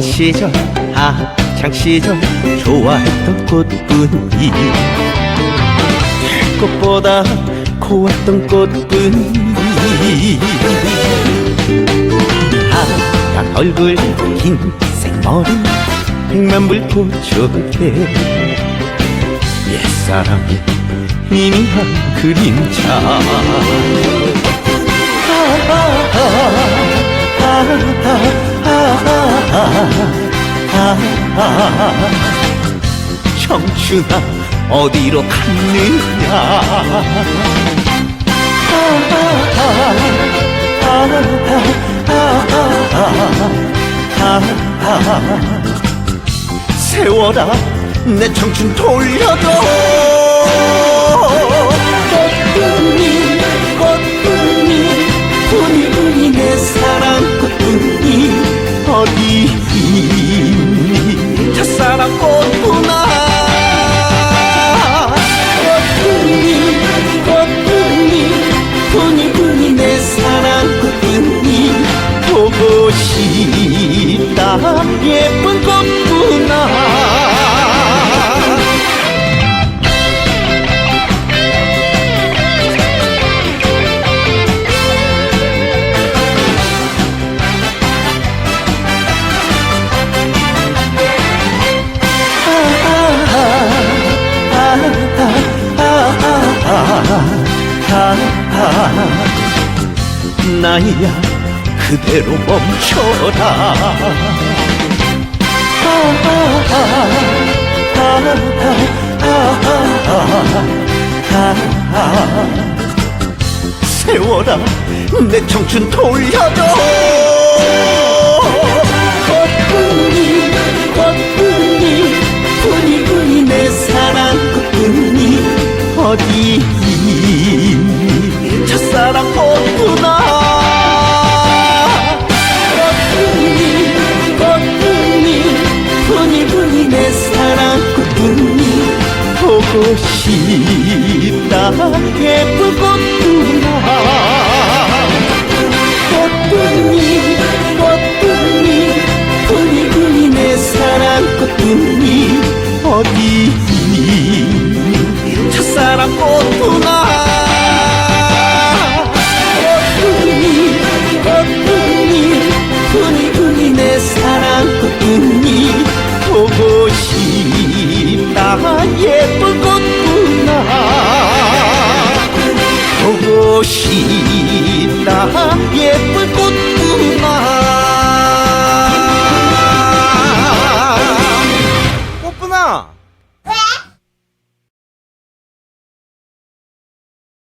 시절 학창 시절 좋아했던 꽃뿐이. 꽃보다 고왔던 꽃뿐이. 하얀 얼굴 흰색 머리 백만 불꽃 좋대 옛사랑의 희미한 그림자 청춘아 어디로 갔느냐? 세워라 내 청춘 돌려줘 어디? 있니 첫사랑 꽃뿐아. 꽃뿐이 꽃뿐이 뿐이 뿐이 내 사랑 꽃뿐이. 보고 싶 나이야 그대로 멈춰라. 세워라 내 청춘 돌려줘. 꽃뿐이 꽃뿐이 뿐이 뿐이 내 사랑 꽃뿐이 어디 꽃뿐이 꽃뿐이 뿐이 뿐이 내 사랑 꽃뿐이 보고 싶다. 예쁜 꽃뿐아 꽃뿐이 꽃뿐이 뿐이 뿐이 내 사랑 꽃뿐이 어디 첫사랑 꽃뿐이 예쁘겠구나 보고 싶다 예쁘겠구나 꽃분아!